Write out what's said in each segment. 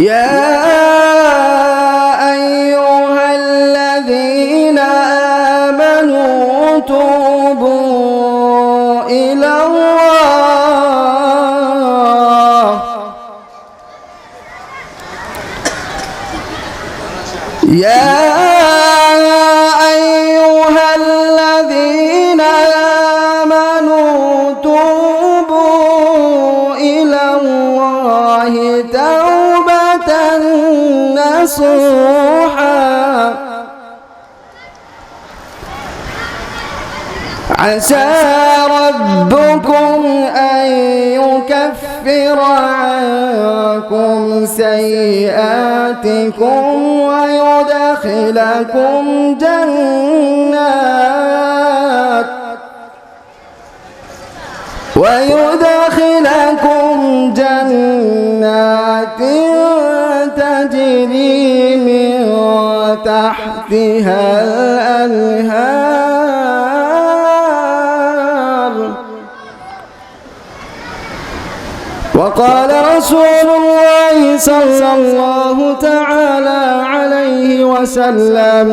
يا أيها الذين آمنوا توبوا إلى الله. يا نصوحا عسى ربكم أن يكفر عنكم سيئاتكم ويدخلكم جنات ويدخلكم جنات تحتها الأنهار. وقال رسول الله صلى الله تعالى عليه وسلم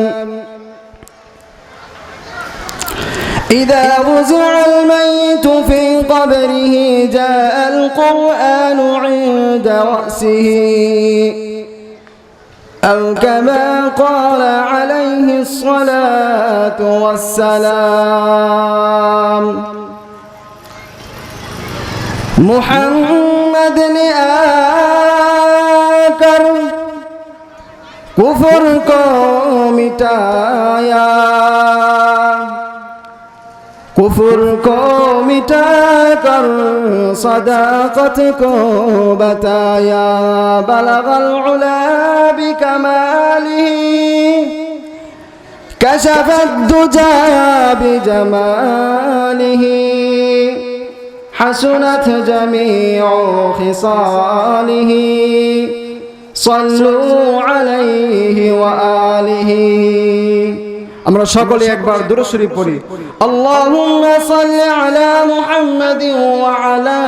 إذا وزع الميت في قبره جاء القرآن عند رأسه. أو كما قال عليه الصلاة والسلام. محمد آكر كفر قومتان कुफर को मिटाकर सदाकत को बताया बलगल उला बिकमालिही كشف الدجى بجماله حسنت جميع خصاله صلوا عليه وآله আমরা সকলে একবার দুরুশরী পড়ি আল্লাহুম্মা সাল্লি আলা মুহাম্মাদিন ওয়া আলা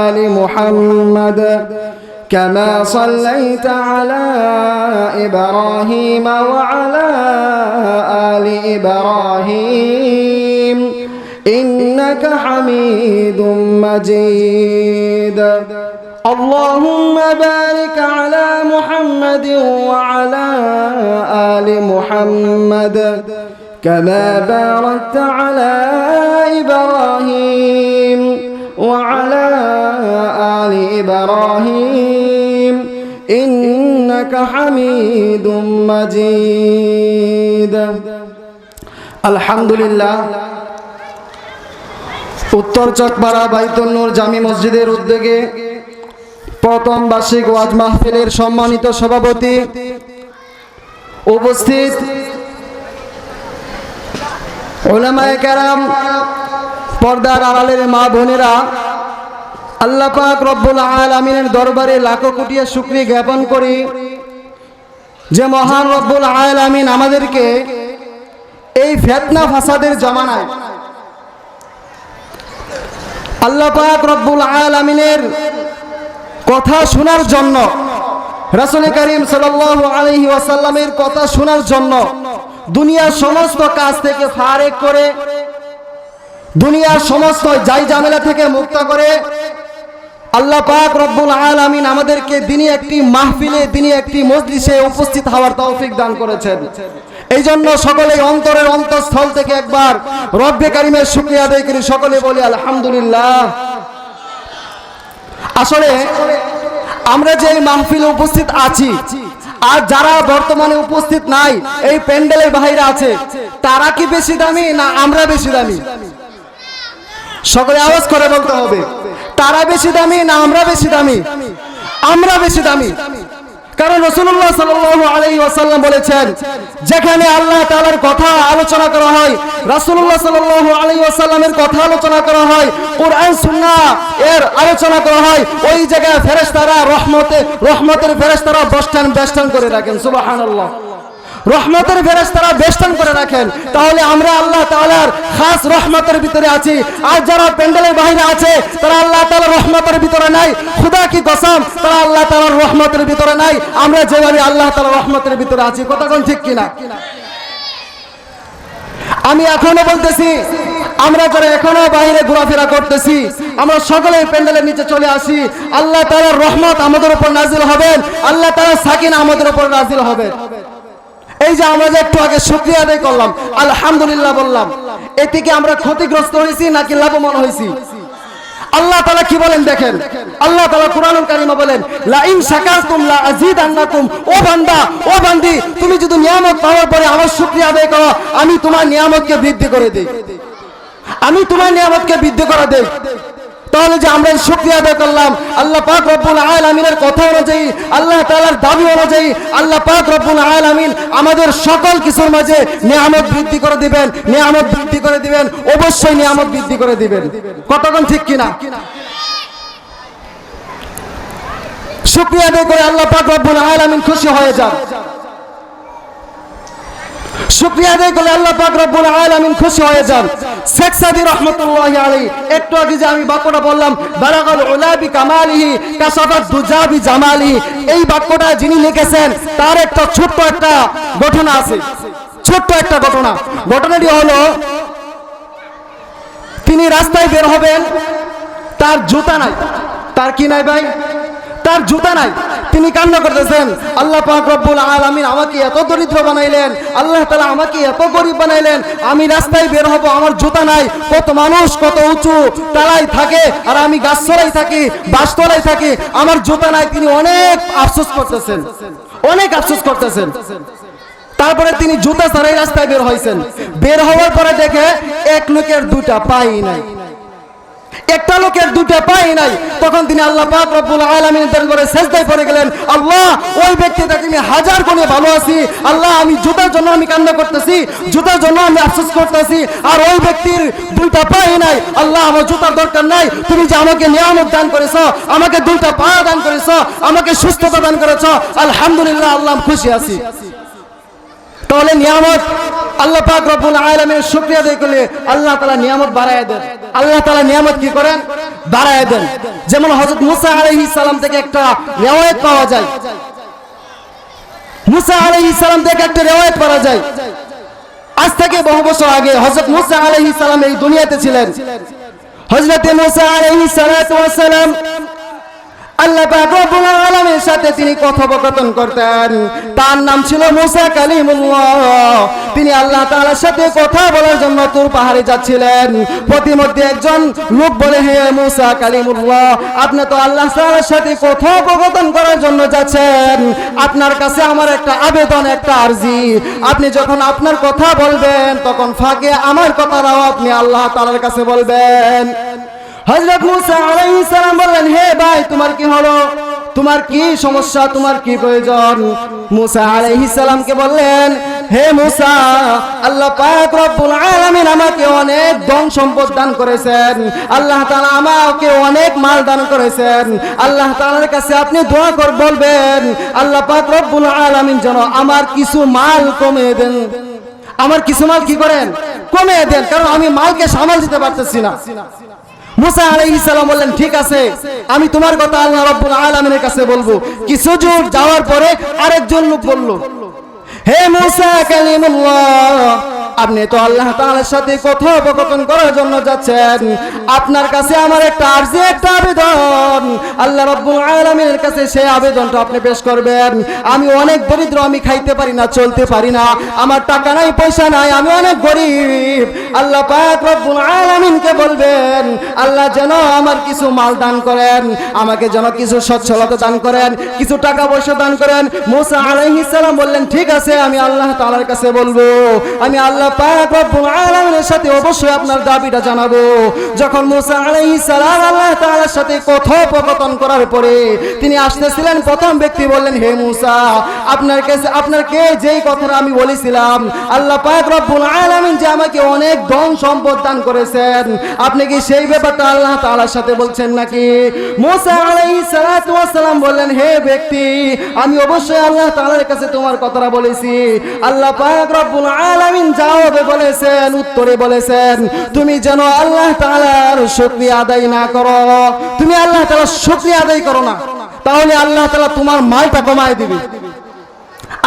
আলি মুহাম্মাদ كما صليت على إبراهيم وعلى آل إبراهيم إنك حميد مجيد اللهم بارك على محمد وعلى آل محمد كما باركت على إبراهيم وعلى آل إبراهيم إنك حميد مجيد الحمد لله উত্তর চকপাড়া বাইতুন্নুর জামি মসজিদের উদ্যোগে প্রথম বার্ষিক ওয়াজ মাহফিলের সম্মানিত সভাপতি উপস্থিত ওলামায়ে পর্দার আড়ালের মা বোনেরা, আল্লাহ পাক রব্বুল আলামিনের দরবারে লাখো কোটিয়া শুকরিয়া জ্ঞাপন করি যে মহান রব্বুল আলামিন আমাদেরকে এই ফেতনা ফাসাদের জমানায় আল্লাহ পাক রব্বুল আলামিনের কথা শোনার জন্য। রাসূল করিম সাল্লাল্লাহু আলাইহি ওয়াসাল্লামের কথা শোনার জন্য দুনিয়ার সমস্ত কাজ থেকে ফারেক করে, দুনিয়ার সমস্ত যাই ঝামেলা থেকে মুক্ত করে, আল্লাহ পাক রব্বুল আলামিন আমাদেরকে দিনই একটি মাহফিলে দিনই একটি মজলিসে উপস্থিত হওয়ার তৌফিক দান করেছেন। এই জন্য সকলে অন্তরের অন্তঃস্থল থেকে একবার রব্বে কারিমের শুকরিয়া আদায় করি। সকলে বলি, আলহামদুলিল্লাহ। আসলে আমরা যে মাহফিলে উপস্থিত আছি, আর যারা বর্তমানে উপস্থিত নাই, এই প্যান্ডেলের বাহিরে আছে, তারা কি বেশি দামি না আমরা বেশি দামি? সকলে আওয়াজ করে বলতে হবে, তারা বেশি দামি না আমরা বেশি দামি? আমরা বেশি দামি। কারণ রসুল্লাহ সাল আলী ওয়াসাল্লাম বলেছেন, যেখানে আল্লাহ তালার কথা আলোচনা করা হয় রসুল্লাহ সাল আলী ওয়াসাল্লামের কথা আলোচনা করা হয়, কোরআন সুন্না এর আলোচনা করা হয়, ওই জায়গায় ফেরেস্তারা রহমতে, রহমতের ফেরেস্তারা বস্টান বেস্টান করে রাখেন, সুবহানাল্লাহ। রহমতের ফেরেস তারা বেষ্টন করে রাখেন। তাহলে আমরা আল্লাহ তাআলার খাস রহমতের ভিতরে আছি। আর যারা প্যান্ডেলের বাইরে আছে, তারা আল্লাহ তাআলার রহমতের ভিতরে নাই। খুদা কি কসম, তারা আল্লাহ তাআলার রহমতের ভিতরে নাই। আমরা যেভাবে আল্লাহ তাআলার রহমতের ভিতরে আছি কোন ঠিক কিনা? আমি এখনও বলতেছি, আমরা যারা এখনও বাইরে ঘোরাফেরা করতেছি, আমরা সকলে প্যান্ডেলের নিচে চলে আসি। আল্লাহ তাআলার রহমত আমাদের উপর নাজিল হবেন। আল্লাহ তাআলার সাকিন আমাদের উপর নাজিল হবে এই যে আমরা যে একটু আগে শুক্রিয়া আদায় করলাম, আলহামদুলিল্লাহ বললাম, এতে কি আমরা ক্ষতিগ্রস্ত হয়েছি নাকি লাভবান হয়েছি? আল্লাহ তাআলা কি বলেন দেখেন? আল্লাহ তাআলা কোরআনুল কারীমে বলেন লা ইন শাকারতুম লা আযীদান্নাকুম। ও বান্দা, ও বান্দি, তুমি যদি নিয়ামত পাওয়ার পরে আমার শুকরিয়া আদায় করো, আমি তোমার নিয়ামতকে বৃদ্ধি করে দেই। আমি তোমার নিয়ামতকে বৃদ্ধি করে দেই। তাহলে যে আমরা শুকরিয়া আদায় করলাম, আল্লাহ পাক রব্বুল আলামিনের কথা অনুযায়ী, আল্লাহ তাআলার দাবি অনুযায়ী, আল্লাহ পাক রব্বুল আলামিন আমাদের সকল কিছুর মাঝে নিয়ামত বৃদ্ধি করে দিবেন, নিয়ামত বৃদ্ধি করে দিবেন, অবশ্যই নিয়ামত বৃদ্ধি করে দিবেন। কতক্ষণ ঠিক কিনা? শুকরিয়া আদায় করে আল্লাহ পাক রব্বুল আলামিন খুশি হয়ে যান। শুকরিয়া আদায় করলে আল্লাহ পাক রব্বুল আলামিন খুশি হয়ে যান। শেখ সাদি রহমাতুল্লাহি আলাইহি, একটু আগে যে আমি বাক্যটা বললাম বালাগাল উলাবি কামালিহি কাসাফাত দুজাবি জামালিহি। এই বাক্যটা যিনি লিখেছেন, তার একটা ছোট্ট একটা ঘটনা আছে। ছোট্ট একটা ঘটনা। ঘটনাটি হলো, তিনি রাস্তায় বের হবেন, তার জুতা নাই। তার কি নাই ভাই? তার জুতা নাই। তিনি কান্না করতেছেন, আল্লাহ পাক রব্বুল আলামিন আমাকে এত দরিদ্র বানাইলেন, আল্লাহ তাআলা আমাকে এত গরিব বানাইলেন, আমি রাস্তায় বের হব, আমার জুতা নাই। কত মানুষ, কত উঁচু তালাই থাকে, আর আমি গাছতলায় থাকি, বাসতলায় থাকি, আমার জুতা নাই। তিনি অনেক আফসোস করতেছেন, অনেক আফসোস করতেছেন। তারপরে তিনি জুতা ছাড়াই রাস্তায় বের হয়েছেন। বের হওয়ার পরে দেখে এক লোকের দুটা পাই নাই। একটা লোকের দুটা পাই নাই। তখন তিনি আল্লাহ পাক রব্বুল আলামিনের দরবারে সেজদায় পড়ে গেলেন, আল্লাহ, ওই ব্যক্তিটাকে আমি হাজার গুণে ভালো আছি? আল্লাহ, আমি জুতার জন্য আমি কান্না করতেছি, জুতার জন্য আমি আফসোস করতেছি, আর ওই ব্যক্তির দুইটা পাই নাই। আল্লাহ, আমার জুতার দরকার নাই। তুমি যে আমাকে নিয়ামত দান করেছ, আমাকে দুইটা পা দান করেছ, আমাকে সুস্থতা দান করেছ, আলহামদুলিল্লাহ, আল্লাহ খুশি আছি। তাহলে নিয়ামত আল্লাহ পাক রব্বুল আলামিনের শুকরিয়া আদায় করলে আল্লাহ তাআলা নিয়ামত বাড়ায় দেন। আল্লাহ তাআলা নিয়ামত কি করেন? বাড়ায় দেন। যেমন হযরত মুসা আলাইহিস সালাম থেকে একটা রিওয়ায়াত পাওয়া যায়। মুসা আলাইহিস সালাম থেকে একটা রিওয়ায়াত পাওয়া যায়। আজ থেকে বহু বছর আগে হযরত মুসা আলাইহিস সালাম এই দুনিয়াতে ছিলেন। হযরত মুসা আলাইহিস সালাম আল্লাহ পাক রব্বুল আলামিনের সাথে তিনি কথোপকথন করতেন। তার নাম ছিল মুসা কালিমুল্লাহ। তিনি আল্লাহ তাআলার সাথে কথা বলার জন্য তুর পাহাড়ে যাচ্ছিলেন। প্রতিমধ্যে একজন লোক বলে, হে মুসা কালিমুল্লাহ, আপনি তো আল্লাহ তাআলার সাথে কথোপকথন করার জন্য যাচ্ছেন। আপনার কাছে আমার একটা আবেদন, একটা আরজি। আপনি যখন আপনার কথা বলবেন, তখন ফাঁকে আমার কথাটাও আপনি আল্লাহ তাআলার কাছে বলবেন। হযরত মুসা আলাইহিস সালাম বললেন, হে ভাই কি হলো? তোমার কি সমস্যা? তোমার কি প্রয়োজন? মুসা আলাইহিস সালামকে বললেন, হে মুসা, আল্লাহ পাক রব্বুল আলামিন আমাকে অনেক ধন সম্পদ দান করেছেন। আল্লাহ তাআলা আমাকে অনেক মাল দান করেছেন। আল্লাহ তাআলার কাছে আপনি দোয়া কর, বলবেন, আল্লাহ পাক রব্বুল আলামিন যেন আমার কিছু মাল কমে দেন। আমার কিছু মাল কি করেন? কমে দেন, কারণ আমি মালকে সামাল দিতে পারতেছি না। মুসা আলাইহিস সালাম বললেন, ঠিক আছে, আমি তোমার কথা আল্লাহ রাব্বুল আলামিনের কাছে বলব। কিছু দূর যাওয়ার পরে আরেকজন লোক বলল, হে মুসা কালিমুল্লাহ আপনি তো আল্লাহ তাআলার সাথে কথোপকথন করার জন্য যাচ্ছেন। আপনার কাছে আমার একটা আরজি, একটা আবেদন। আল্লাহ রাব্বুল আলামিনের কাছে সেই আবেদনটা আপনি পেশ করবেন। আমি অনেক দরিদ্র, আমি খাইতে পারি না, চলতে পারি না। আমার টাকা নাই, পয়সা নাই, আমি অনেক গরিব। আল্লাহ পাক রব্বুল আলামিনকে বলবেন, আল্লাহ যেন আমার কিছু মাল দান করেন, আমাকে যেন কিছু সচ্ছলতা দান করেন, কিছু টাকা পয়সা দান করেন। মুসা আলাইহিস সালাম বললেন, ঠিক আছে, আমি আল্লাহ তাআলার কাছে বলব। আমি আল্লাহ আপনার কে যেই কথাটা আমি বলেছিলাম, আল্লাহ পাক রব্বুল আলামিন যে আমাকে অনেক ধন সম্পদ দান করেছেন, আপনি কি সেই ব্যাপারটা আল্লাহ তাআলার সাথে বলছেন নাকি? মুসা বললেন, হে ব্যক্তি, আমি অবশ্যই আল্লাহ তাআলার কাছে তোমার কথাটা বলেছি। আল্লাহ পাক রব্বুল আলামিন জবাবে বলেছেন, উত্তরে বলেছেন, তুমি যেন আল্লাহ তাআলার শুকরিয়া আদায় না করো, তুমি আল্লাহ তাআলার শুকরিয়া আদায় করো না, তাহলে আল্লাহ তাআলা তোমার মালটা কমায় দিবে।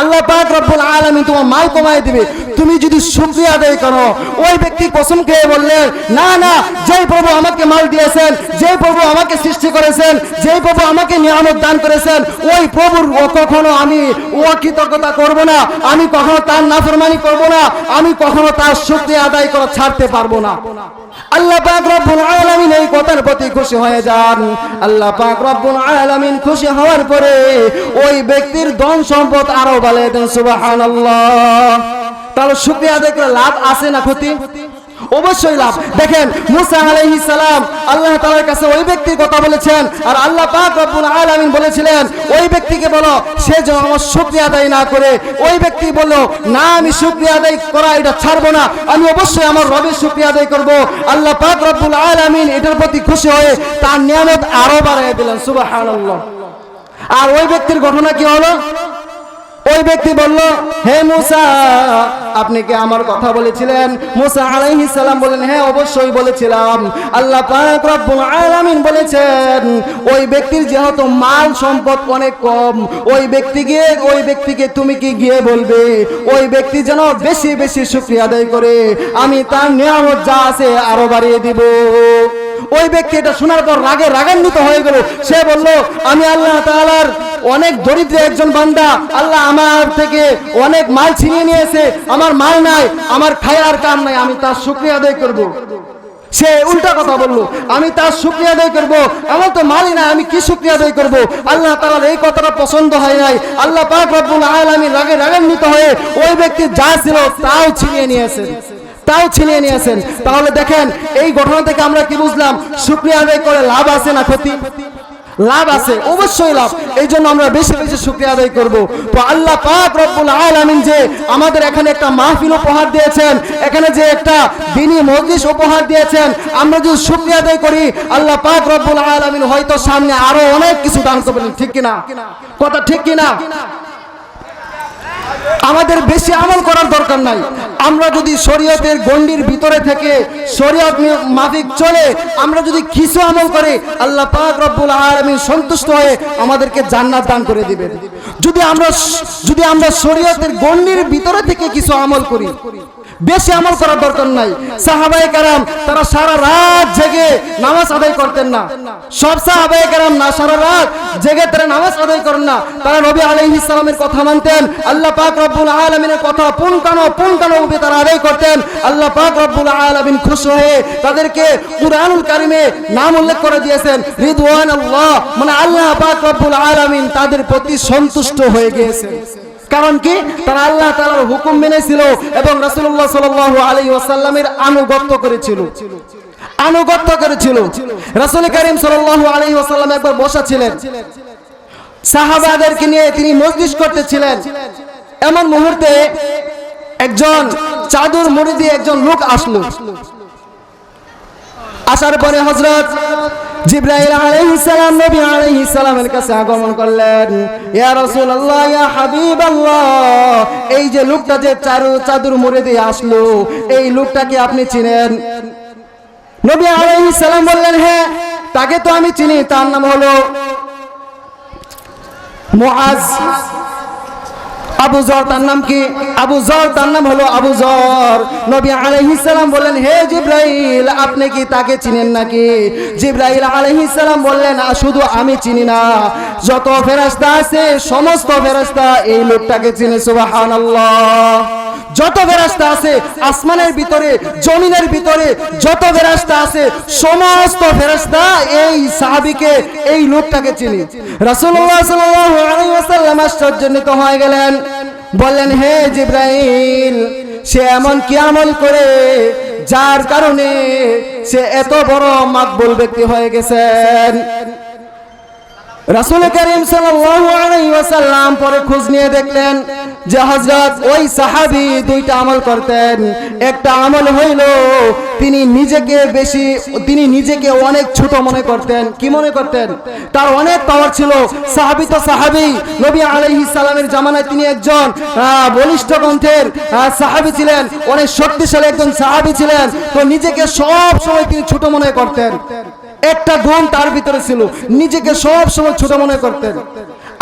আল্লাহ পাক রব্বুল আলামিন তোমার মাল কমায় দিবে। তুমি যদি শুকরিয়া আদায় করো, ওই ব্যক্তি কসম খেয়ে বললেন না না, যেই প্রভু আমাকে মাল দিয়েছেন, যেই প্রভু আমাকে সৃষ্টি করেছেন, যেই প্রভু আমাকে নিয়ামত দান করেছেন, ওই প্রভুর কখনো আমি অকৃতজ্ঞতা করব না, আমি কখনো তার নাফরমানি করব না, আমি কখনো তার শুকরিয়া আদায় করা ছাড়তে পারব না। আল্লাহ পাক রব্বুল আলামিন এই কথার প্রতি খুশি হয়ে যান। আল্লাহ পাক রব্বুল আলামিন খুশি হওয়ার পরে ওই ব্যক্তির ধন সম্পদ আরও বাড়িয়ে দেন, সুবহানাল্লাহ। তাহলে শুকরিয়া দেখলে লাভ আছে না ক্ষতি? অবশ্যই লাভ। দেখেন, মুসা আলাইহিস সালাম আল্লাহ তাআলার কাছে ওই ব্যক্তির কথা বলেছেন আর আল্লাহ পাক রব্বুল আলামিন বলেছিলেন, ওই ব্যক্তিকে বলো, সে যেন আমার শুকরিয়া আদায় না করে। ওই ব্যক্তি বলল, না, আমি শুকরিয়া আদায় করা এটা ছাড়বো না। আমি অবশ্যই আমার রবের শুকরিয়া আদায় করব। আল্লাহ পাক রব্বুল আলামিন এটার প্রতি খুশি হয়ে তার নিয়ামত আরও বাড়ায় দিলেন, সুবহানাল্লাহ। আর ওই ব্যক্তির ঘটনা কি হলো? ওই ব্যক্তি বলল, হে মুসা, আপনি কি আমার কথা বলেছিলেন? মুসা আলাইহিস সালাম বলেন হ্যাঁ অবশ্যই বলেছিলাম। আল্লাহ পাক রব্বুল আলামিন বলেছেন, ওই ব্যক্তির যেহেতু মাল সম্পদ অনেক কম, ওই ব্যক্তিকে ওই ব্যক্তিকে তুমি কি গিয়ে বলবে? ওই ব্যক্তি যেন বেশি বেশি শুকরিয়া আদায় করে, আমি তার নিয়ামত যা আছে আরও বাড়িয়ে দিব। ওই ব্যক্তি এটা শোনার পর রাগে রাগান্বিত হয়ে গেল। সে বলল, আমি আল্লাহ তাআলার অনেক দরিদ্র একজন বান্দা। আল্লাহ আমার থেকে অনেক মাল ছিনিয়ে নিয়েছে। আমার মাল নাই, আমার খায়ার কাম নাই, আমি তার শুকরিয়া আদায় করব। সে উল্টা কথা বলল, আমি তার শুক্রিয়া আদায় করব, আমার তো মালই না আমি কি শুক্রিয়া আদায় করব? আল্লাহ তালার এই কথাটা পছন্দ হয় নাই। আল্লাহ পাক রব্বুল আলামিন রাগে রাগান্বিত হয়ে ওই ব্যক্তি যা ছিল তাও ছিনিয়ে নিয়েছে তাও ছিনিয়ে নিয়েছেন। তাহলে দেখেন, এই ঘটনা থেকে আমরা কি বুঝলাম? শুক্রিয়া আদায় করে লাভ আছে না ক্ষতি? লাভ আছে, অবশ্যই লাভ। এই জন্য আমরা বেশি বেশি শুক্রিয়া আদায় করব। তো আল্লাহ পাক রব্বুল আলামিন যে আমাদের এখানে একটা মাহফিল উপহার দিয়েছেন, এখানে যে একটা দিনী মজলিস উপহার দিয়েছেন, আমরা যদি শুক্রিয়া আদায় করি, আল্লাহ পাক রব্বুল আলামিন হয়তো সামনে আরও অনেক কিছু দান করবেন, ঠিক কিনা? কথা ঠিক কিনা? আমাদের বেশি আমল করার দরকার নাই। আমরা যদি শরীয়তের গণ্ডির ভিতরে থেকে শরীয়ত মাফিক চলে, আমরা যদি কিছু আমল করি, আল্লাহ পাক রব্বুল আলামিন সন্তুষ্ট হয়ে আমাদেরকে জান্নাত দান করে দিবেন। যদি আমরা যদি আমরা শরীয়তের গণ্ডির ভিতরে থেকে কিছু আমল করি বেশি আমল করার দরকার নাই। সাহাবাই কারাম, তারা সারা রাত জেগে নামাজ আদায় করতেন না। সব সাহাবায়ে কারাম না, সারা রাত জেগে তারা নামাজ আদায় করেন না। তারা নবী আলাইহিস সালামের কথা মানতেন, আল্লাহ পাক রব্বুল আলামিনের কথা পুনকানো পুনকানো রূপে তারা আদায় করতেন। আল্লাহ পাক রব্বুল আলামিন খুশ হয়ে তাদেরকে কুরআনুল কারিমে নাম উল্লেখ করে দিয়েছেন রিদওয়ান আল্লাহ মানে আল্লাহ পাক রব্বুল আলমিন তাদের প্রতি সন্তুষ্ট হয়ে গিয়েছেন। কারণ কি? তারা আল্লাহ তাআলার হুকুম মেনেছিল এবং রাসূলুল্লাহ সাল্লাল্লাহু আলাইহি ওয়াসাল্লামের আনুগত্য করেছিল। আনুগত্য করেছিল। রাসূল করিম সাল্লাল্লাহু আলাইহি ওয়াসাল্লাম একবার বসা ছিলেন। সাহাবাদেরকে নিয়ে তিনি মজলিস করতেছিলেন। এমন মুহূর্তে একজন চাদর মুড়ি দিয়ে একজন লোক আসলো। আসার পরে হযরত জিব্রাইল আলাইহিস সালাম, নবী আলাইহিস সালামের কাছে আগমন করলেন। ইয়া রাসূলুল্লাহ, ইয়া হাবিবাল্লাহ, এই যে লোকটা যে চারু চাদর মুড়ে দিয়ে আসলো, এই লোকটাকে আপনি চিনেন? নবী আলাইহিস সালাম বললেন হ্যাঁ তাকে তো আমি চিনি, তার নাম হলো মুআজ। আবু জর, তার নাম কি? আবু জর, তার নাম হলো আবু জর। নবী আলাইহিস সালাম বললেন, হে জিব্রাইল, আপনি কি তাকে চিনেন নাকি? জিব্রাইল আলাইহিস সালাম বললেন শুধু আমি চিনি না। যত ফেরাস্তা আছে, সমস্ত ফেরাস্তা এই লোকটাকে চিনে, সুবহানাল্লাহ। যত ফেরেশতা আছে, আসমানের ভিতরে, জমিনের ভিতরে, যত ফেরেশতা আছে, সমস্ত ফেরেশতা এই সাহাবিকে, এই লোকটাকে চিনি। ওয়াসাল্লাম আশ্চর্যান্বিত হয়ে গেলেন। বললেন, হে জিব্রাইল, সে এমন কি আমল করে যার কারণে সে এত বড় মাকবুল ব্যক্তি হয়ে গেছেন? রাসূল করিম ওয়াসাল্লাম পরে খোঁজ নিয়ে দেখলেন যে হযরত ওই সাহাবি দুইটা আমল করতেন। একটা আমল হইল তিনি নিজেকে বেশি, তিনি নিজেকে অনেক ছোট মনে করতেন। কি মনে করতেন? তার অনেক পাওয়ার ছিল। সাহাবি তো সাহাবী। নবী আলাইহিস সালামের জামানায় তিনি একজন বলিষ্ঠ গ্রন্থের সাহাবী ছিলেন। অনেক শক্তিশালী একজন সাহাবী ছিলেন। তো নিজেকে সব সময় তিনি ছোট মনে করতেন। একটা গুণ তার ভিতরে ছিল। নিজেকে সব সময় ছোট মনে করতেন।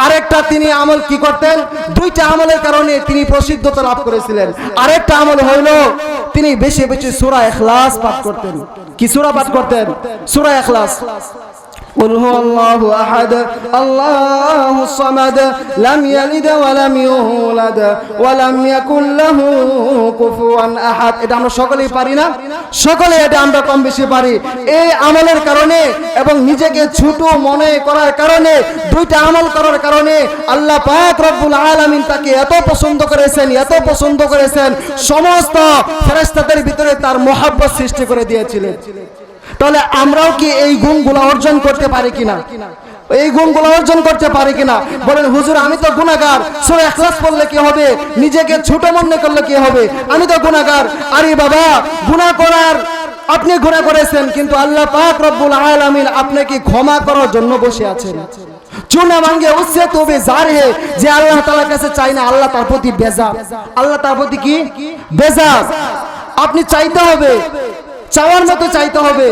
আরেকটা তিনি আমল কি করতেন? দুইটা আমলের কারণে তিনি প্রসিদ্ধতা লাভ করেছিলেন। আরেকটা আমল হইল, তিনি বেশি বেশি সুরা এখলাস পাঠ করতেন। কি সুরা পাঠ করতেন? সুরা ইখলাস। قل هو الله أحد الله الصمد لم يلد ولم يولد ولم يكن له كفوا أحد এটা আমরা সকলেই পারি না সকলে এটা আমরা কম বেশি পারি এই আমলের কারণে এবং নিজেকে ছোট মনে করার কারণে দুইটা আমল করার কারণে আল্লাহ পাক রব্বুল আলামিন তাকে এত পছন্দ করেছেন এত পছন্দ করেছেন সমস্ত ফেরেশতাদের ভিতরে তার মোহাব্বত সৃষ্টি করে দিয়েছিলেন তাহলে আমরাও কি এই গুণগুলো অর্জন করতে পারি কিনা? এই গুণগুলো অর্জন করতে পারি কিনা? বলেন, হুজুর, আমি তো গুণাগার সূরা ইখলাস পড়লে কি হবে? নিজেকে ছোট মনে করলে কি হবে? আমি তো গুণাগার আরে বাবা, গুনাহ করার, আপনি গুনাহ করেছেন, কিন্তু আল্লাহ পাক রব্বুল আলামিন আপনাকে ক্ষমা করার জন্য বসে আছেন। চুনা ভাঙ্গে উসে তবে জার হে, যে আল্লাহ তাআলার কাছে চাই না, আল্লাহ তার প্রতি বেজার। আল্লাহ তার প্রতি কি? বেজার। আপনি চাইতে হবে চাওয়ার মতো চাইতে হবে।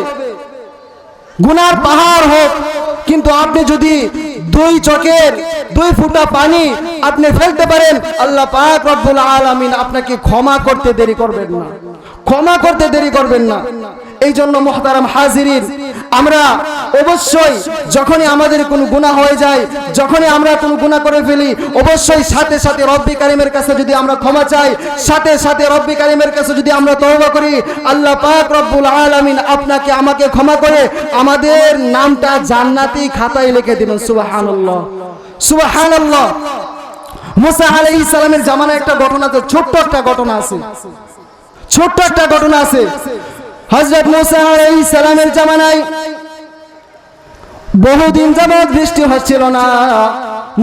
গুনার পাহাড় হোক, কিন্তু আপনি যদি দুই চকের দুই ফুটা পানি আপনি ফেলতে পারেন, আল্লাহ পাক রব্বুল আলামিন আপনাকে ক্ষমা করতে দেরি করবেন না। ক্ষমা করতে দেরি করবেন না। এই জন্য মোহতারাম হাজিরিন, আমরা অবশ্যই যখনই আমাদের কোনো গুনাহ হয়ে যায়, যখনই আমরা কোনো গুনাহ করে ফেলি, অবশ্যই সাথে সাথে রব্বি কারিমের কাছে যদি আমরা ক্ষমা চাই, সাথে সাথে রব্বি কারিমের কাছে যদি আমরা তওবা করি, আল্লাহ পাক রব্বুল আলামিন আপনাকে আমাকে ক্ষমা করে আমাদের নামটা জান্নাতি খাতায় লিখে দিবেন। সুবহানাল্লাহ। সুবহানাল্লাহ। মুসা আলাইহিস সালামের জামানায় একটা ঘটনা আছে, ছোট্ট একটা ঘটনা আছে। ছোট্ট একটা ঘটনা আছে। হজরত মুসা আলাইহিস সালামের জামানায় বহুদিন যাবৎ বৃষ্টি হচ্ছিল না।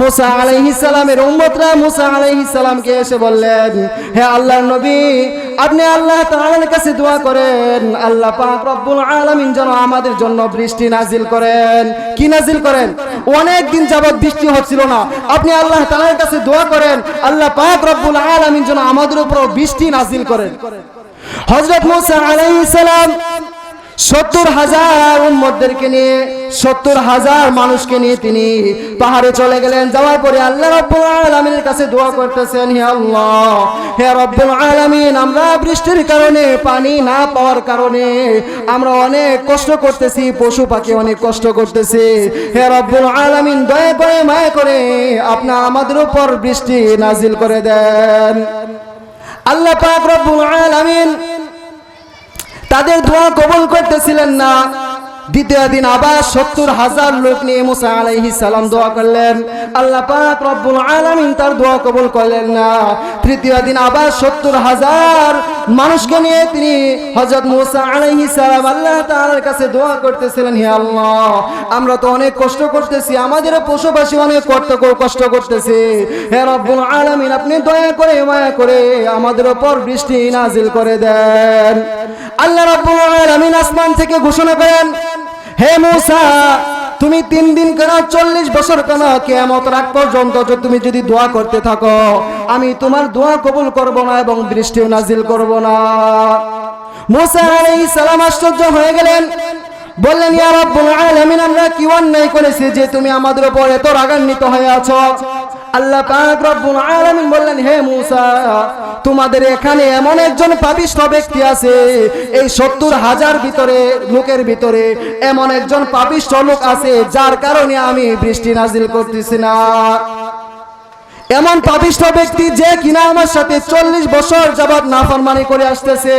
মুসা আলাইহিস সালামের উম্মতরা মুসা আলাইহিস সালামকে এসে বললেন, হে আল্লাহর নবী, আপনি আল্লাহ তাআলার কাছে দোয়া করেন। আল্লাহ পাক রব্বুল আলামিন যেন আমাদের জন্য বৃষ্টি নাজিল করেন। কি নাজিল করেন? অনেক দিন যাবৎ বৃষ্টি হচ্ছিল না। আপনি আল্লাহ তাআলার কাছে দোয়া করেন। আল্লাহ পাক রব্বুল আলামিন যেন আমাদের উপর বৃষ্টি নাজিল করেন। হযরত মুসা আলাইহিস সালাম সত্তর হাজার উম্মতদেরকে নিয়ে, সত্তর হাজার মানুষকে নিয়ে তিনি পাহাড়ে চলে গেলেন। যাওয়ার পরে আল্লাহ রব্বুল আলামিনের কাছে দোয়া করতেছেন, হে আল্লাহ, হে রব্বুল আলামিন, আমরা বৃষ্টির কারণে, পানি না পাওয়ার কারণে আমরা অনেক কষ্ট করতেছি, পশু পাখি অনেক কষ্ট করতেছি। হে রব্বুল আলামিন, দয়া করে, মায়া করে আপনার আমাদের উপর বৃষ্টি নাজিল করে দেন। আল্লাহ পাক রব্বুল আলামিন তাদের দোয়া কবুল করতেছিলেন না। দ্বিতীয় দিন আবার সত্তর হাজার লোক নিয়ে মুসা আলাইহি সালাম দোয়া করলেন। আল্লাহ পাক রব্বুল আলামিন তার দোয়া কবুল করলেন না। তৃতীয় দিন আবার সত্তর হাজার মানুষকে নিয়ে তিনি হযরত মুসা আলাইহি সালাম আল্লাহ তাআলার কাছে দোয়া করতেছিলেন, হে আল্লাহ, আমরা তো অনেক কষ্ট করতেছি, আমাদের পশুপাশি অনেক কষ্ট কষ্ট করতেছে। হে রব্বুল আলামিন, আপনি দয়া করে, মায়া করে আমাদের উপর বৃষ্টি নাজিল করে দেন। আল্লাহ রাব্বুল আলামিন আসমান থেকে ঘোষণা করেন হে মুসা, তুমি তিন দিন কেনা চল্লিশ বছর কেনা কেমত রাখ পর্যন্ত তুমি যদি দোয়া করতে থাকো, আমি তোমার দোয়া কবুল করব না এবং বৃষ্টিও নাজিল করব না। মুসা এই সালাম আশ্চর্য হয়ে গেলেন। বললেন, ইয়া রাব্বুল আলামিন, আমরা কি অন্যায় করেছি যে তুমি আমাদের উপর এত রাগান্বিত হয়ে আছো? আল্লাহ পাক রব্বুল আলামিন বললেন, হে মুসা, তোমাদের এখানে এমন একজন পাপিষ্ঠ ব্যক্তি আছে, এই সত্তর হাজার ভিতরে, লোকের ভিতরে এমন একজন পাপিষ্ঠ লোক আছে, যার কারণে আমি বৃষ্টি নাজিল করতেছি না। এমন পাপিষ্ঠ ব্যক্তি যে কিনা আমার সাথে চল্লিশ বছর যাবৎ নাফরমানি করে আসতেছে।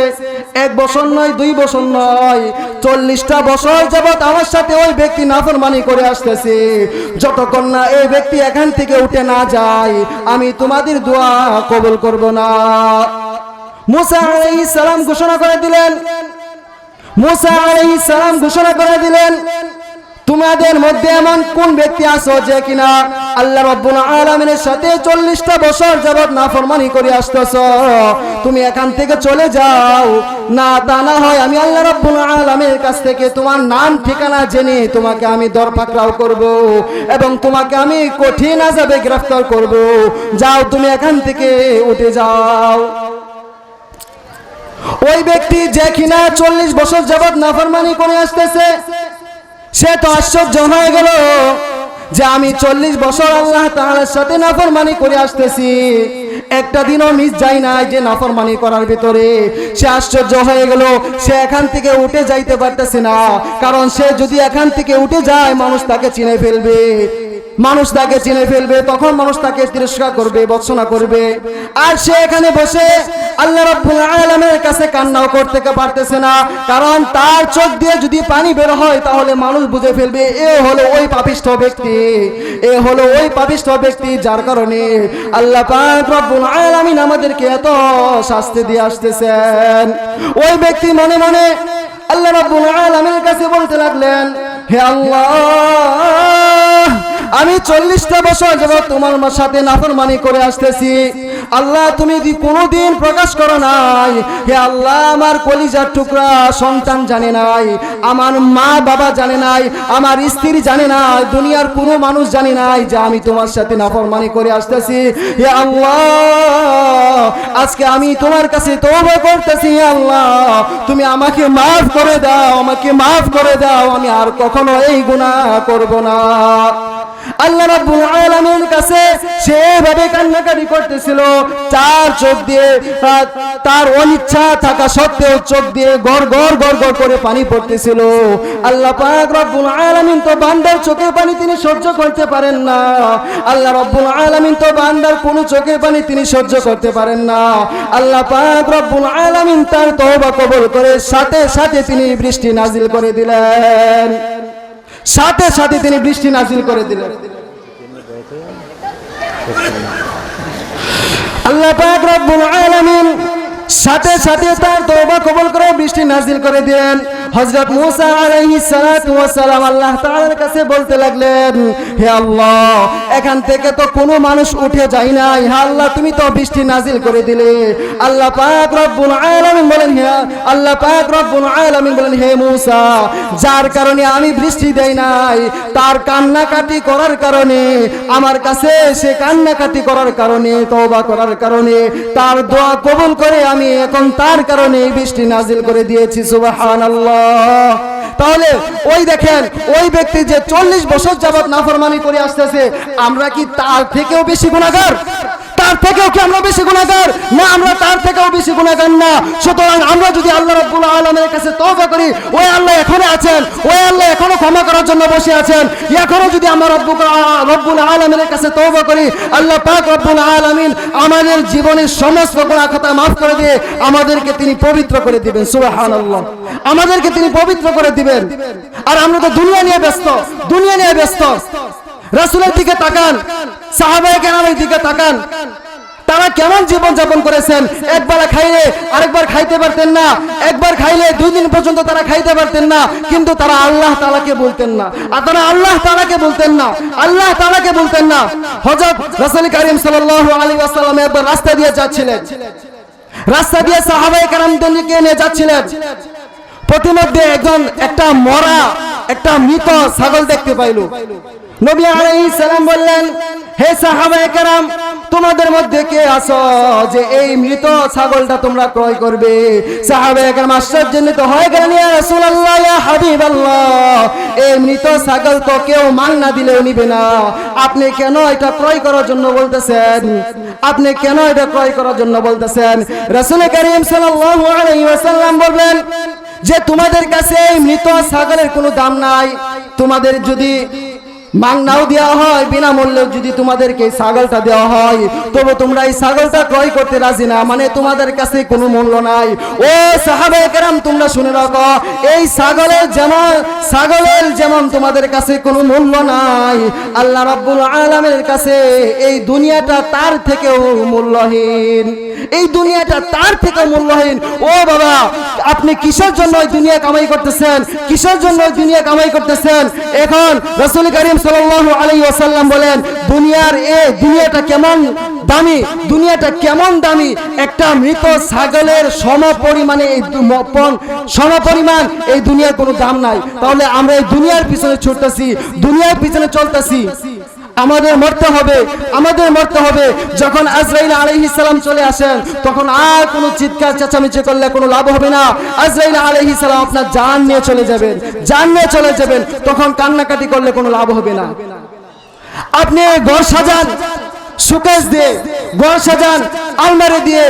এক বছর নয়, দুই বছর নয়, চল্লিশটা বছর যাবৎ আমার সাথে ওই ব্যক্তি নাফরমানি করে আসতেছে। যতক্ষণ না এই ব্যক্তি এখান থেকে উঠে না যায়, আমি তোমাদের দোয়া কবুল করব না। মুসা আলাইহিস সালাম ঘোষণা করে দিলেন। মুসা আলাইহিস সালাম ঘোষণা করে দিলেন তোমাদের মধ্যে এমন কোন ব্যক্তি আছো যে কিনা আল্লাহ রাব্বুল আলামিনের সাথে 40টা বছর যাবত নাফরমানি করে আসতেছো? তুমি এখান থেকে চলে যাও। না, তা না হয় আমি আল্লাহ রাব্বুল আলামিনের কাছ থেকে তোমার নাম, ঠিকানা জেনে তোমাকে আমি দরপাকড়াও করব এবং তোমাকে আমি কঠিন আযাবে গ্রেফতার করব। যাও, তুমি এখান থেকে উঠে যাও। ওই ব্যক্তি যে কিনা চল্লিশ বছর যাবৎ নাফরমানি করে আসতেছে সে তো আশ্চর্য হয়ে গেল যে আমি চল্লিশ বছর আল্লাহ তাহার সাথে নাফরমানি করে আসতেছি। একটা দিনও মিস যাই না যে নাফরমানি করার ভিতরে। সে আশ্চর্য হয়ে গেল, সে এখান থেকে উঠে যাইতে পারতেছে না। কারণ সে যদি এখান থেকে উঠে যায়, মানুষ তাকে চিনে ফেলবে। মানুষ তাকে চিনে ফেলবে, তখন মানুষ তাকে তিরস্কার করবে, বৎসনা করবে। আর সে এখানে বসে আল্লাহ রাব্বুল আলামিনের কাছে কান্নাও করতে পারতেছে না, কারণ তার চোখ দিয়ে যদি পানি বের হয়, তাহলে মানুষ বুঝে ফেলবে, এ হলো ওই পাপিষ্ঠ ব্যক্তি, এ হলো ওই পাপিষ্ঠ ব্যক্তি, যার কারণে আল্লাহ পাক রব্বুল আলামিন আমাদেরকে এত শাস্তি দিয়ে আসতেছেন। ওই ব্যক্তি মনে মনে আল্লাহ রাব্বুল আলামিনের কাছে বলতে লাগলেন, হে আল্লাহ! আমি চল্লিশটা বছর যাব তোমার সাথে নাফরমানি করে আসতেছি। আল্লাহ, তুমি কোনোদিন প্রকাশ করো নাই, হে আল্লাহ, আমার কলিজার টুকরা সন্তান জানে নাই, আমার মা বাবা জানে নাই, আমার স্ত্রী জানে না দুনিয়ার কোনো মানুষ জানে নাই যে আমি তোমার সাথে নাফরমানি করে আসতেছি। হে আল্লাহ, আজকে আমি তোমার কাছে তওবা করতেছি আল্লাহ, তুমি আমাকে মাফ করে দাও, আমাকে মাফ করে দাও, আমি আর কখনো এই গুনাহ করব না। আল্লাহ রাব্বুল আলামিনের কাছে সেভাবে কান্নাকাটি করতেছিল। চার চোখ দিয়ে তার অনিচ্ছা থাকা সত্ত্বেও চোখ দিয়ে গড় গড় গড় গড় করে পানি পড়তেছিল। আল্লাহ পাক রব্বুল আলামিন তো বান্দার চোখের পানি তিনি সহ্য করতে পারেন না। আল্লাহ রব্বুল আলামিন তো বান্দার কোনো চোখের পানি তিনি সহ্য করতে পারেন না। আল্লাহ পাক রব্বুল আলামিন তার তওবা কবুল করে সাথে সাথে তিনি বৃষ্টি নাজিল করে দিলেন। সাথে সাথে তিনি বৃষ্টি নাজিল করে দিলেন। আল্লাহ পাক রব্বুল আলামিন সাথে সাথে তার তওবা কবুল করে বৃষ্টি নাজিল করে দিলেন। হযরত মুসা আলাইহিস সালাতু ওয়াস সালাম আল্লাহ তাআলার কাছে বলতে লাগলেন, হে আল্লাহ, এখান থেকে তো কোনো মানুষ উঠে যায় নাই। হে আল্লাহ, তুমি তো বৃষ্টি নাজিল করে দিলে। আল্লাহ পাক রব্বুল আলামিন বলেন, হে আল্লাহ পাক রব্বুল আলামিন বলেন, হে মুসা, যার কারণে আমি বৃষ্টি দেই নাই, তার কান্নাকাটি করার কারণে, আমার কাছে সে কান্নাকাটি করার কারণে, তওবা করার কারণে, তার দোয়া কবুল করে আমি এখন তার কারণে বৃষ্টি নাজিল করে দিয়েছি, সুবহানাল্লাহ। তাহলে ওই দেখেন, ওই ব্যক্তি যে চল্লিশ বছর যাবৎ নাফরমানি করে আসতেছে, আমরা কি তার থেকেও বেশি গুণাগার? তার থেকেও কি আমরা বেশি গুণাগার? না, আমরা তার থেকেও বেশি গুণাগার না। সুতরাং আমরা যদি আল্লাহ রাব্বুল আলামিনের কাছে তওবা করি, ওই আল্লাহ এখনও আছেন, ওই আল্লাহ এখনও ক্ষমা করার জন্য বসে আছেন। এখনও যদি আমরা রব্বুল রব্বুল আলামিনের কাছে তওবা করি, আল্লাহ পাক রব্বুল আলামিন আমাদের জীবনের সমস্ত গুনাহ খাতা মাফ করে দিয়ে আমাদেরকে তিনি পবিত্র করে দিবেন। সুবহানাল্লাহ। আমাদেরকে তিনি পবিত্র করে দিবেন। আর আমরা তো দুনিয়া নিয়ে ব্যস্ত, দুনিয়া নিয়ে ব্যস্ত। রাসূলের দিকে তাকান, সাহাবায়ে কেরামের দিকে তাকান। তারা কেমন জীবন যাপন করেছেন? একবার খাইলে আরেকবার খাইতে পারতেন না, একবার খাইলে দুই দিন পর্যন্ত তারা খাইতে পারতেন না, কিন্তু তারা আল্লাহ তালাকে বলতেন না। আর তারা আল্লাহ তালাকে বলতেন না, আল্লাহ তালাকে বলতেন না। হজরত রাসূল করিম সাল্লাল্লাহু আলাইহি ওয়াসাল্লাম একবার রাস্তা দিয়ে যাচ্ছিলেন। রাস্তা দিয়ে সাহাবায়ে কেরামদেরকে নিয়ে যাচ্ছিলেন। প্রতিমধ্যে একজন, একটা মরা, একটা মৃত ছাগল দেখতে পাইল। নবী বললেন, হে সাহাবায়ে তোমাদের মধ্যে কে আছো যে এই মৃত ছাগলটা তোমরা ক্রয় করবে? সাহাবায়ে হয়ে গেলেন, ইয়া রাসূলুল্লাহ, ইয়া হাবিবাল্লাহ, এই মৃত ছাগল তো কেউ মান দিলেও নিবে না। আপনি কেন এটা ক্রয় করার জন্য বলতেছেন? আপনি কেন এটা ক্রয় করার জন্য বলতেছেন? রাসূল করিম সাল্লাল্লাহু আলাইহি ওয়াসাল্লাম বললেন, যে তোমাদের কাছে এই মৃত ছাগলের কোনো দাম নাই, তোমাদের যদি মাংনাও দেওয়া হয়, বিনামূল্যে যদি তোমাদেরকে এই ছাগলটা দেওয়া হয়, তবু তোমরা এই ছাগলটা ক্রয় করতে রাজি না মানে তোমাদের কাছে কোনো মূল্য নাই। ও সাহাবে কেরাম, তোমরা শুনে রাখো, এই ছাগলের যেমন ছাগলের যেমন তোমাদের কাছে কোনো মূল্য নাই, আল্লাহ রাব্বুল আলামিনের কাছে এই দুনিয়াটা তার থেকেও মূল্যহীন। এই দুনিয়াটা তার থেকে মূল্যহীন। ও বাবা, আপনি কিসের জন্য ওই দুনিয়া কামাই করতেছেন? কিসের জন্য ওই দুনিয়া কামাই করতেছেন? এখন রসুল করিম সাল্লাল্লাহু আলাইহি ওয়াসাল্লাম বলেন, দুনিয়ার এ দুনিয়াটা কেমন দামি? দুনিয়াটা কেমন দামি? একটা মৃত ছাগলের সম পরিমাণে এই দু- ম- সম পরিমাণ এই দুনিয়ার কোনো দাম নাই। তাহলে আমরা এই দুনিয়ার পিছনে ছুটতেছি, দুনিয়ার পিছনে চলতেছি। আমাদের মরতে হবে, আমাদের মরতে হবে। যখন আজরাইল সালাম চলে আসেন, তখন আর কোনো চিৎকার, চেঁচামেচি করলে কোনো লাভ হবে না। আজরাইল সালাম আপনার জান নিয়ে চলে যাবেন, জান নিয়ে চলে যাবেন, তখন কান্নাকাটি করলে কোনো লাভ হবে না। আপনি ঘর সাজান, সুকেশ দিয়ে, ঘর সাজান, আলমারি দিয়ে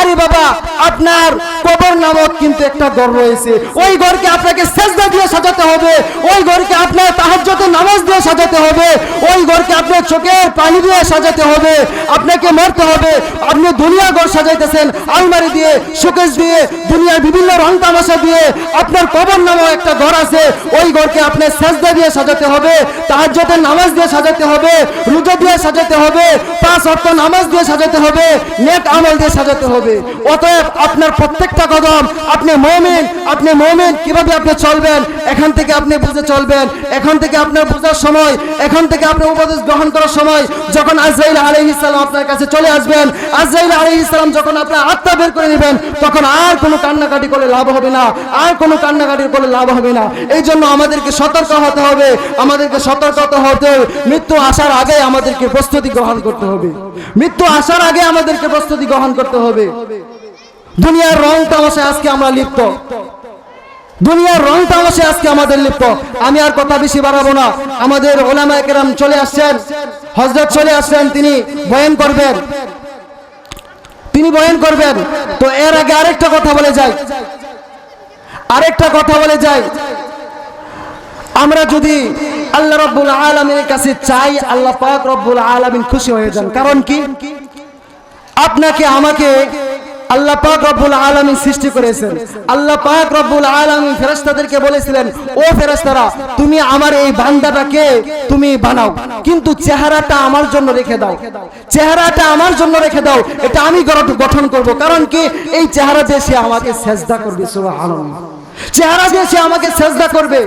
আরে বাবা, আপনার কবর নামক কিন্তু একটা ঘর রয়েছে। ওই ঘরকে আপনাকে সেজদা দিয়ে সাজাতে হবে। ওই ঘরকে আপনার তাহাজ্জুদের নামাজ দিয়ে সাজাতে হবে। ওই ঘরকে আপনার চোখের পানি দিয়ে সাজাতে হবে। আপনাকে মরতে হবে। আপনি দুনিয়া ঘর সাজাইতেছেন, আলমারি দিয়ে, শোকেস দিয়ে, দুনিয়ার বিভিন্ন রং তামাশা দিয়ে। আপনার কবর নামক একটা ঘর আছে। ওই ঘরকে আপনার সেজদা দিয়ে সাজাতে হবে তাহাজ্জুদের নামাজ দিয়ে সাজাতে হবে, রোজা দিয়ে সাজাতে হবে, পাঁচ অর্থ নামাজ দিয়ে সাজাতে হবে, নেক আমল দিয়ে সাজাতে হবে। অতএব আপনার প্রত্যেকটা কদম, আপনি মমিন আপনি মমিন, কীভাবে আপনি চলবেন? এখান থেকে আপনি বুঝে চলবেন। এখন থেকে আপনার বোঝার সময়, এখন থেকে আপনি উপদেশ গ্রহণ করার সময়, যখন আজরাইল আলাইহিস সালাম আপনার কাছে চলে আসবেন, আজরাইল আলাইহিস সালাম যখন আপনার আত্মা বের করে নেবেন, তখন আর কোনো কান্নাকাটি করে লাভ হবে না, আর কোনো কান্নাকাটি করে লাভ হবে না। এই জন্য আমাদেরকে সতর্ক হতে হবে, আমাদেরকে সতর্ক হতে হবে মৃত্যু আসার আগে আমাদেরকে প্রস্তুতি গ্রহণ করতে হবে। মৃত্যু আসার আগে আমাদেরকে প্রস্তুতি গ্রহণ করতে হবে। দুনিয়ার রং তামাশায় আজকে আমরা লিপ্ত। দুনিয়ার রং তামাশায় আজকে আমাদের লিপ্ত। আমি আর কথা বেশি বাড়াবো না। আমাদের ওলামা চলে আসছেন। হজরত চলে আসছেন, তিনি বয়ান করবেন। তিনি বয়ান করবেন। তো এর আগে আরেকটা কথা বলে যাই। আরেকটা কথা বলে যাই। আমরা যদি আল্লাহ রব্বুল আলমিনের কাছে চাই, আল্লাহ পাক রব্বুল আলমিন খুশি হয়ে যান। কারণ কি? আপনাকে, আমাকে আল্লাহ পাক রব্বুল আলামিন সৃষ্টি করেছেন। আল্লাহ পাক রব্বুল আলামিন ফেরেশতাদেরকে বলেছিলেন, ও ফেরেশতারা, তুমি আমার এই বান্দাটাকে তুমি বানাও, কিন্তু চেহারাটা আমার জন্য রেখে দাও। চেহারাটা আমার জন্য রেখে দাও, এটা আমি গঠন করব। কারণ কি? এই চেহারা দিয়ে সে আমাকে সেজদা করবে, সুবহানাল্লাহ। চেহারা দিয়ে সে আমাকে সেজদা করবে।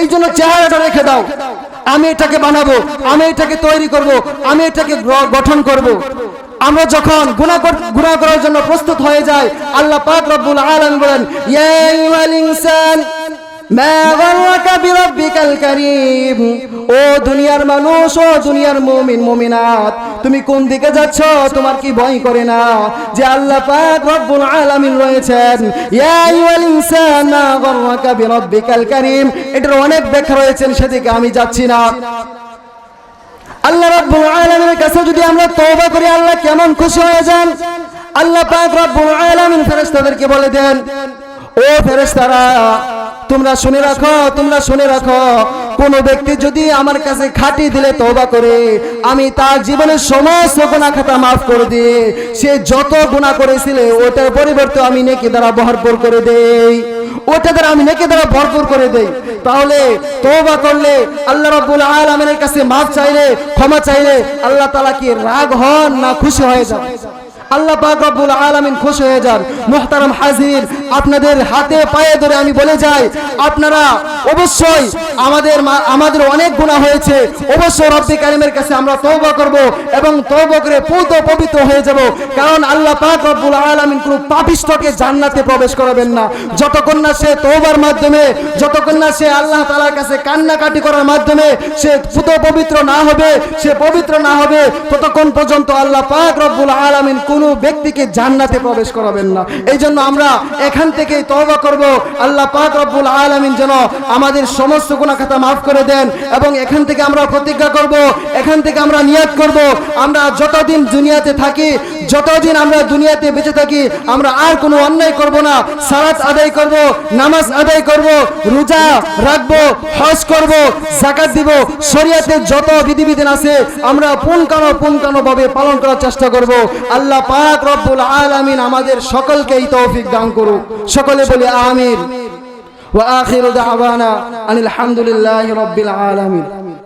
এই জন্য চেহারাটা রেখে দাও। আমি এটাকে বানাবো, আমি এটাকে তৈরি করব, আমি এটাকে গঠন করব। আমরা যখন গুনাহ গুনাহ করার জন্য প্রস্তুত হয়ে যাই, আল্লাহ পাক রব্বুল আলামিন বলেন, ইয়া আইয়ুহাল ইনসান, মা গররাকা বিরাব্বিকাল কারীম। ও দুনিয়ার মানুষ, ও দুনিয়ার মুমিন, মুমিনাত, তুমি কোন দিকে যাচ্ছ তোমার কি ভয় করে না? যে আল্লাহ পাক রব্বুল আলামিন রয়েছেন, ইয়া আইয়ুহাল ইনসান, মা গররাকা বিরাব্বিকাল কারীম। এটার অনেক ব্যাখ্যা রয়েছেন, সেদিকে আমি যাচ্ছি না। আল্লাহ রাব্বুল আলামিনের কাছে যদি আমরা তওবা করি, আল্লাহ কেমন খুশি হয়ে যান? আল্লাহ পাক রব্বুল আলামিন ফেরেশতাদেরকে বলে দেন, ও ফেরেশতারা, তোমরা শুনে রাখো, তোমরা শুনে রাখো, কোন ব্যক্তি যদি আমার কাছে খাটি দিলে তওবা করে, আমি তার জীবনের সমস্ত গুনাহ খাতা মাফ করে দিই সে যত গুনাহ করেছিল, ওটার পরিবর্তে আমি নেকি দ্বারা ভরপুর করে দেই। ওটা দ্বারা আমি নেকে দ্বারা ভরপুর করে দেই। তাহলে তওবা করলে আল্লাহ রাব্বুল আলামিনের কাছে মাফ চাইলে, ক্ষমা চাইলে আল্লাহ তাআলা কি রাগ হন না খুশি হয়ে যান? আল্লাহ পাক রব্বুল আলামিন খুশি হয়ে যান। মুহতারাম হাজির আপনাদের হাতে পায়ে ধরে আমি বলে যাই, আপনারা অবশ্যই আমাদের আমাদের অনেক গুনাহ হয়েছে। অবশ্যই রব্বি কারিমের কাছে আমরা তওবা করব এবং তওবা করে পূত পবিত্র হয়ে যাব। কারণ আল্লাহ পাক রব্বুল আলামিন কোনো পাপিষ্ঠকে জান্নাতে প্রবেশ করাবেন না। যতক্ষণ না সে তওবার মাধ্যমে, যতক্ষণ না সে আল্লাহ তাআলার কাছে কান্নাকাটি করার মাধ্যমে সে পূত পবিত্র না হবে, সে পবিত্র না হবে, ততক্ষণ পর্যন্ত আল্লাহ পাক রব্বুল আলামিন কোনো ব্যক্তিকে জান্নাতে প্রবেশ করাবেন না। এই জন্য আমরা এখান থেকে তওবা করব। আল্লাহ পাক রব্বুল আলামিন যেন আমাদের সমস্ত গুনাহ খাতা মাফ করে দেন এবং এখান থেকে আমরা প্রতিজ্ঞা করব, এখান থেকে আমরা নিয়াত করব। আমরা যতদিন দুনিয়াতে থাকি, যতদিন আমরা দুনিয়াতে বেঁচে থাকি, আমরা আর কোনো অন্যায় করব না। সালাত আদায় করব, নামাজ আদায় করব, রোজা রাখব, হজ করব জাকাত দিব শরীয়তের যত বিধিবিধান আছে, আমরা পুনকানো পুনকানো ভাবে পালন করার চেষ্টা করব। আল্লাহ পাক রব্বুল আলামিন আমাদের সকলকে এই তৌফিক দান করুক। সকলে বলি আমির ওয়া আখির দাওয়ানা আনিল হামদুলিল্লাহি রাব্বিল আলামিন।